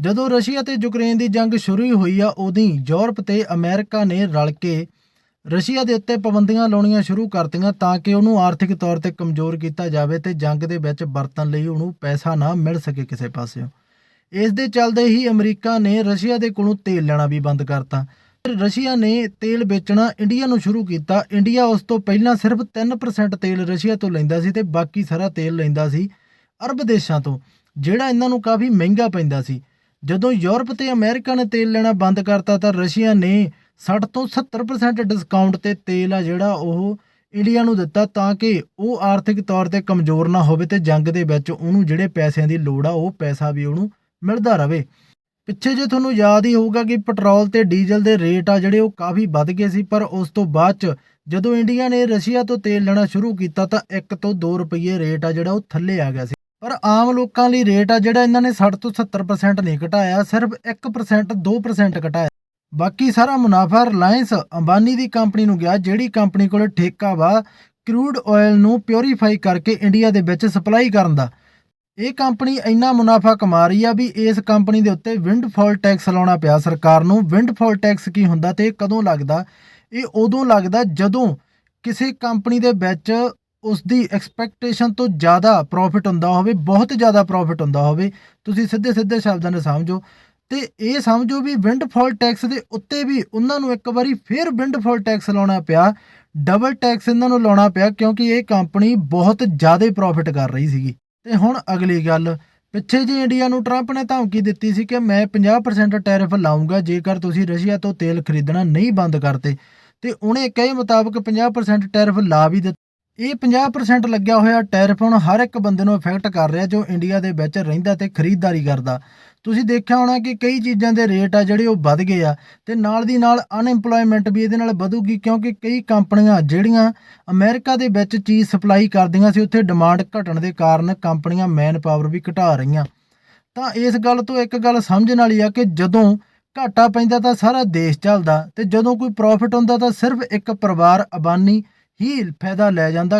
ਜਦੋਂ ਰਸ਼ੀਆ ਤੇ ਯੂਕਰੇਨ ਦੀ ਜੰਗ ਸ਼ੁਰੂ ਹੀ ਹੋਈ ਆ, ਉਦੋਂ ਯੂਰਪ ਤੇ ਅਮਰੀਕਾ ਨੇ ਰਲ ਕੇ ਰਸ਼ੀਆ ਦੇ ਉੱਤੇ ਪਾਬੰਦੀਆਂ ਲਾਉਣੀਆਂ ਸ਼ੁਰੂ ਕਰਤੀਆਂ ਤਾਂ ਕਿ ਉਹਨੂੰ ਆਰਥਿਕ ਤੌਰ ਤੇ ਕਮਜ਼ੋਰ ਕੀਤਾ ਜਾਵੇ ਤੇ ਜੰਗ ਦੇ ਵਿੱਚ ਵਰਤਣ ਲਈ ਉਹਨੂੰ ਪੈਸਾ ਨਾ ਮਿਲ ਸਕੇ ਕਿਸੇ ਪਾਸਿਓਂ। ਇਸ ਦੇ ਚੱਲਦੇ ਹੀ ਅਮਰੀਕਾ ਨੇ ਰਸ਼ੀਆ ਦੇ ਕੋਲੋਂ ਤੇਲ ਲੈਣਾ ਵੀ ਬੰਦ ਕਰਤਾ। ਫਿਰ ਰਸ਼ੀਆ ਨੇ ਤੇਲ ਵੇਚਣਾ ਇੰਡੀਆ ਨੂੰ ਸ਼ੁਰੂ ਕੀਤਾ। ਇੰਡੀਆ ਉਸ ਤੋਂ ਪਹਿਲਾਂ ਸਿਰਫ 3% ਤੇਲ ਰਸ਼ੀਆ ਤੋਂ ਲੈਂਦਾ ਸੀ ਤੇ ਬਾਕੀ ਸਾਰਾ ਤੇਲ ਲੈਂਦਾ ਸੀ ਅਰਬ ਦੇਸ਼ਾਂ ਤੋਂ, ਜਿਹੜਾ ਇਹਨਾਂ ਨੂੰ ਕਾਫੀ ਮਹਿੰਗਾ ਪੈਂਦਾ ਸੀ। ਜਦੋਂ ਯੂਰਪ ਤੇ ਅਮਰੀਕਾ ਨੇ ਤੇਲ ਲੈਣਾ ਬੰਦ ਕਰਤਾ ਤਾਂ ਰਸ਼ੀਆ ਨੇ 60 ਤੋਂ 70% ਡਿਸਕਾਊਂਟ ਤੇ ਤੇਲ ਆ ਜਿਹੜਾ ਉਹ ਇੰਡੀਆ ਨੂੰ ਦਿੱਤਾ ਤਾਂ ਕਿ ਉਹ ਆਰਥਿਕ ਤੌਰ ਤੇ ਕਮਜ਼ੋਰ ਨਾ ਹੋਵੇ ਤੇ ਜੰਗ ਦੇ ਵਿੱਚ ਉਹਨੂੰ ਜਿਹੜੇ ਪੈਸਿਆਂ ਦੀ ਲੋੜ ਆ, ਉਹ ਪੈਸਾ ਵੀ ਉਹਨੂੰ ਮਿਲਦਾ ਰਹੇ ਪਿੱਛੇ ਜੇ ਤੁਹਾਨੂੰ ਯਾਦ ਹੀ ਹੋਊਗਾ ਕਿ ਪੈਟਰੋਲ ਤੇ ਡੀਜ਼ਲ ਦੇ ਰੇਟ ਆ ਜਿਹੜੇ ਉਹ ਕਾਫੀ ਵੱਧ ਗਏ ਸੀ, ਪਰ ਉਸ ਤੋਂ ਬਾਅਦ ਚ ਜਦੋਂ ਇੰਡੀਆ ਨੇ ਰਸ਼ੀਆ ਤੋਂ ਤੇਲ ਲੈਣਾ ਸ਼ੁਰੂ ਕੀਤਾ ਤਾਂ 1 ਤੋਂ 2 ਰੁਪਏ ਰੇਟ ਆ ਜਿਹੜਾ ਉਹ ਥੱਲੇ ਆ ਗਿਆ ਸੀ। ਪਰ ਆਮ ਲੋਕਾਂ ਲਈ ਰੇਟ ਆ ਜਿਹੜਾ ਇਹਨਾਂ ਨੇ 60 ਤੋਂ 70% ਨਹੀਂ ਘਟਾਇਆ, ਸਿਰਫ 1% 2% ਘਟਾਇਆ। ਬਾਕੀ ਸਾਰਾ ਮੁਨਾਫਾ ਰਿਲਾਇੰਸ ਅੰਬਾਨੀ ਦੀ ਕੰਪਨੀ ਨੂੰ ਗਿਆ, ਜਿਹੜੀ ਕੰਪਨੀ ਕੋਲ ਠੇਕਾ ਵਾ ਕਰੂਡ ਆਇਲ ਨੂੰ ਪਿਉਰੀਫਾਈ ਕਰਕੇ ਇੰਡੀਆ ਦੇ ਵਿੱਚ ਸਪਲਾਈ ਕਰਨ ਦਾ। ਇਹ ਕੰਪਨੀ ਇੰਨਾ ਮੁਨਾਫਾ ਕਮਾ ਰਹੀ ਆ ਵੀ ਇਸ ਕੰਪਨੀ ਦੇ ਉੱਤੇ ਵਿੰਡਫਾਲ ਟੈਕਸ ਲਾਉਣਾ ਪਿਆ। ਸਰਕਾਰ ਨੂੰ ਵਿੰਡਫਾਲ ਟੈਕਸ ਕੀ ਹੁੰਦਾ ਤੇ ਕਦੋਂ ਲੱਗਦਾ? ਇਹ ਉਦੋਂ ਲੱਗਦਾ ਜਦੋਂ ਕਿਸੇ ਕੰਪਨੀ ਦੇ ਵਿੱਚ ਉਸ ਦੀ ਐਕਸਪੈਕਟੇਸ਼ਨ ਤੋਂ ਜ਼ਿਆਦਾ ਪ੍ਰੋਫਿਟ ਹੁੰਦਾ ਹੋਵੇ, ਬਹੁਤ ਜ਼ਿਆਦਾ ਪ੍ਰੋਫਿਟ ਹੁੰਦਾ ਹੋਵੇ, ਤੁਸੀਂ ਸਿੱਧੇ ਸਿੱਧੇ ਸ਼ਬਦਾਂ ਨਾਲ ਸਮਝੋ। ਤੇ ਇਹ ਸਮਝੋ ਵੀ ਵਿੰਡਫਾਲ ਟੈਕਸ ਦੇ ਉੱਤੇ ਵੀ ਉਹਨਾਂ ਨੂੰ ਇੱਕ ਵਾਰੀ ਫਿਰ ਵਿੰਡਫਾਲ ਟੈਕਸ ਲਾਉਣਾ ਪਿਆ ਡਬਲ ਟੈਕਸ ਇਹਨਾਂ ਨੂੰ ਲਾਉਣਾ ਪਿਆ, ਕਿਉਂਕਿ ਇਹ ਕੰਪਨੀ ਬਹੁਤ ਜ਼ਿਆਦਾ ਪ੍ਰੋਫਿਟ ਕਰ ਰਹੀ ਸੀਗੀ। ਤੇ ਹੁਣ ਅਗਲੀ ਗੱਲ, ਪਿੱਛੇ ਜੇ ਇੰਡੀਆ ਨੂੰ ਟਰੰਪ ਨੇ ਧਮਕੀ ਦਿੱਤੀ ਸੀ ਕਿ ਮੈਂ 50% ਟੈਰਿਫ ਲਾਉਂਗਾ ਜੇਕਰ ਤੁਸੀਂ ਰਸ਼ੀਆ ਤੋਂ ਤੇਲ ਖਰੀਦਣਾ ਨਹੀਂ ਬੰਦ ਕਰਤੇ ਤੇ ਉਹਨੇ ਕਹੇ ਮੁਤਾਬਕ 50% ਟੈਰਿਫ ਲਾ ਵੀ ਦਿੱਤਾ। ਇਹ 50% ਲੱਗਿਆ ਹੋਇਆ ਟੈਰਿਫ ਹੁਣ ਹਰ ਇੱਕ ਬੰਦੇ ਨੂੰ ਇਫੈਕਟ ਕਰ ਰਿਹਾ ਜੋ ਇੰਡੀਆ ਦੇ ਵਿੱਚ ਰਹਿੰਦਾ ਤੇ ਖਰੀਦਦਾਰੀ ਕਰਦਾ। ਤੁਸੀਂ ਦੇਖਿਆ ਹੋਣਾ ਕਿ ਕਈ ਚੀਜ਼ਾਂ ਦੇ ਰੇਟ ਆ ਜਿਹੜੇ ਉਹ ਵੱਧ ਗਏ ਆ ਤੇ ਨਾਲ ਦੀ ਨਾਲ ਅਨਐਮਪਲੋਇਮੈਂਟ ਵੀ ਇਹਦੇ ਨਾਲ ਵਧੂਗੀ ਕਿਉਂਕਿ ਕਈ ਕੰਪਨੀਆਂ ਜਿਹੜੀਆਂ ਅਮਰੀਕਾ ਦੇ ਵਿੱਚ ਚੀਜ਼ ਸਪਲਾਈ ਕਰਦੀਆਂ ਸੀ, ਉੱਥੇ ਡਿਮਾਂਡ ਘਟਣ ਦੇ ਕਾਰਨ ਕੰਪਨੀਆਂ ਮੈਨ ਪਾਵਰ ਵੀ ਘਟਾ ਰਹੀਆਂ। ਤਾਂ ਇਸ ਗੱਲ ਤੋਂ ਇੱਕ ਗੱਲ ਸਮਝਣ ਵਾਲੀ ਆ ਕਿ ਜਦੋਂ ਘਾਟਾ ਪੈਂਦਾ ਤਾਂ ਸਾਰਾ ਦੇਸ਼ ਚੱਲਦਾ ਤੇ ਜਦੋਂ ਕੋਈ ਪ੍ਰੋਫਿਟ ਹੁੰਦਾ ਤਾਂ ਸਿਰਫ ਇੱਕ ਪਰਿਵਾਰ, ਅਬਾਨੀ ਹੀ ਫਾਇਦਾ ਲੈ ਜਾਂਦਾ